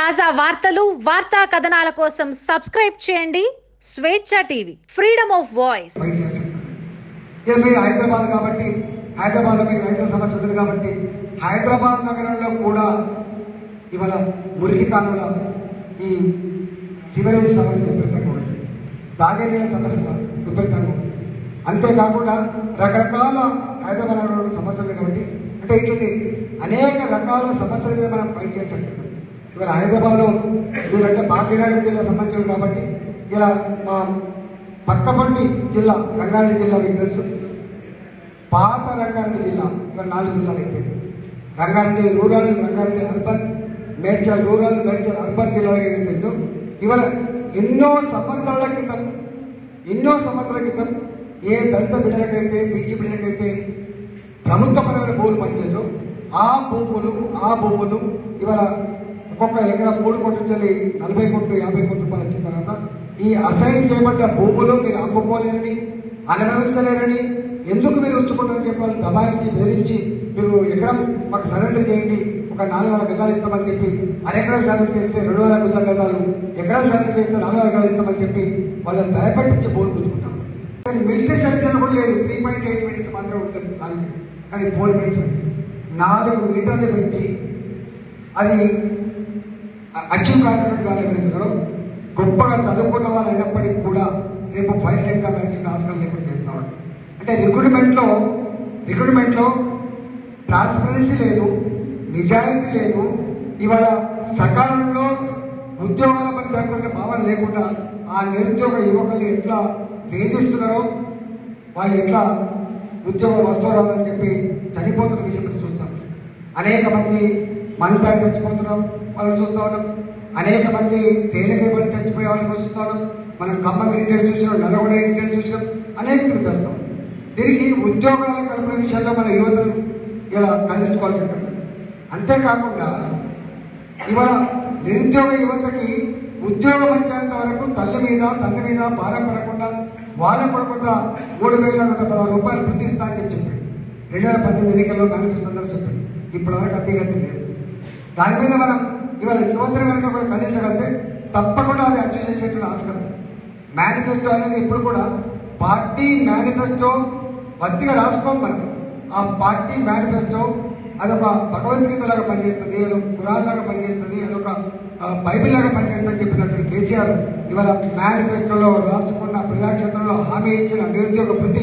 తాజా వార్తలు వార్తా కథనాల కోసం సబ్స్క్రైబ్ చేయండి. Swecha TV freedom of voice. Fight మీరు హైదరాబాద్ కాబట్టి హైదరాబాద్లో మీకు రైతుల సమస్య ఉంది కాబట్టి హైదరాబాద్ నగరంలో కూడా ఇవాళ మురికి కాలంలో ఈ సివరేజ్ సమస్య విపరీతంగా ఉంది. తాగే సమస్య విపరీతంగా ఉంది. అంతేకాకుండా రకరకాల హైదరాబాద్ నగరంలో సమస్యలు కాబట్టి అంటే ఇటువంటి అనేక రకాల సమస్యల మీద మనం ఫైట్ ఇవాళ హైదరాబాద్లో మీరంటే భాగ్యనగర్ జిల్లా సంబంధించిన కాబట్టి ఇలా మా పక్కపల్లి జిల్లా రంగారెడ్డి జిల్లా మీకు తెలుసు. పాత రంగారెడ్డి జిల్లా ఇక్కడ నాలుగు జిల్లాలు అయిపోయింది Rangareddy rural Rangareddy urban Medchal rural Medchal urban జిల్లా ఏదైతుందో ఇవాళ ఎన్నో సంవత్సరాల క్రితం ఎన్నో సంవత్సరాల క్రితం ఏ దళిత బిడ్డలకైతే బీసీ బిడ్డలకైతే ప్రభుత్వపరమైన భూములు పంచారు ఆ భూములు ఆ భూములు ఇవాళ ఒక్కొక్క ఎకరా మూడు కోట్ల నుంచి నలభై కోట్లు యాభై కోట్ల రూపాయలు వచ్చిన తర్వాత ఈ అసైన్ చేయబడ్డ భూములు మీరు అమ్ముకోలేరని అనుభవించలేరని ఎందుకు మీరు ఉంచుకుంటారని చెప్పి వాళ్ళు దబాయించి బెదిరించి మీరు ఎకరం మాకు సరెండర్ చేయండి ఒక నాలుగు వేల గజాలు ఇస్తామని చెప్పి అరెకరం సరెండర్ చేస్తే రెండు వేల గజాల గజాలు ఎకరాలు సరెండర్ చేస్తే నాలుగు వేల గజాలు ఇస్తామని చెప్పి వాళ్ళని భయపెట్టించి భూములు పుచ్చుకుంటాం కానీ మిలిటరీ సెక్షన్ కూడా లేదు. త్రీ పాయింట్ ఎయిట్ మినిట్స్ మాత్రమే ఉంటుంది కానీ ఫోర్ మినిట్స్ నాలుగు మీటర్లు పెట్టి అది అచీవ్ కానటువంటి వాళ్ళు ఎవరైతున్నారో గొప్పగా చదువుకున్న వాళ్ళు అయినప్పటికీ కూడా రేపు ఫైనల్ ఎగ్జామినేషన్ ఆస్కారం లేకుండా చేస్తాడు అంటే రిక్రూట్మెంట్లో రిక్రూట్మెంట్లో ట్రాన్స్పరెన్సీ లేదు నిజాయితీ లేదు ఇవాళ సకాలంలో ఉద్యోగాల జరుగుతున్న భావన లేకుండా ఆ నిరుద్యోగ యువకులు ఎట్లా వేధిస్తున్నారో వాళ్ళు ఎట్లా ఉద్యోగం వస్తున్నారని చెప్పి చనిపోతున్న విషయం చూస్తాం. అనేక మంది మన తాగి చచ్చిపోతున్నాం వాళ్ళని చూస్తూ ఉన్నాం. అనేక మంది తేలికైపడి చచ్చిపోయే వాళ్ళని చూస్తూ ఉన్నాం. మనం ఖమ్మం ఇన్సిడెంట్ చూసినాం నల్లగొండ ఇన్సిడెంట్ చూసినాం. అనేక తిరుగుతాం దీనికి ఉద్యోగాల కల్పన విషయంలో మన యువతను ఇలా కదిలించుకోవాల్సి ఉంటుంది. అంతేకాకుండా ఇవాళ నిరుద్యోగ యువతకి ఉద్యోగం వచ్చేంత వరకు తల్లి మీద తండ్రి మీద భారం పడకుండా వాళ్ళ పడకుండా మూడు వేల నూట పదహారు రూపాయలు ప్రతిస్తా అని చెప్పి చెప్పాడు రెండు వేల పద్దెనిమిది ఎన్నికల్లో కనిపిస్తుందని చెప్పాడు ఇప్పటి వరకు అతిగతి లేదు. దాని మీద మనం ఇవాళ యువతను కనుక మనం కదిలించగలిగితే తప్పకుండా అది అచీవ్ చేసేటువంటి ఆస్కారం. మేనిఫెస్టో అనేది ఇప్పుడు కూడా పార్టీ మేనిఫెస్టో వత్తిగా రాసుకోం మనం. ఆ పార్టీ మేనిఫెస్టో అదొక భగవద్గీత లాగా పనిచేస్తుంది అదొక కురాన్ లాగా పనిచేస్తుంది అదొక ఆ, బైబిల్ లాగా పనిచేస్తుంది అని చెప్పినటువంటి కేసీఆర్ ఇవాళ మేనిఫెస్టోలో రాసుకున్న ప్రజాక్షేత్రంలో హామీ ఇచ్చిన నిరుద్యోగ ప్రతి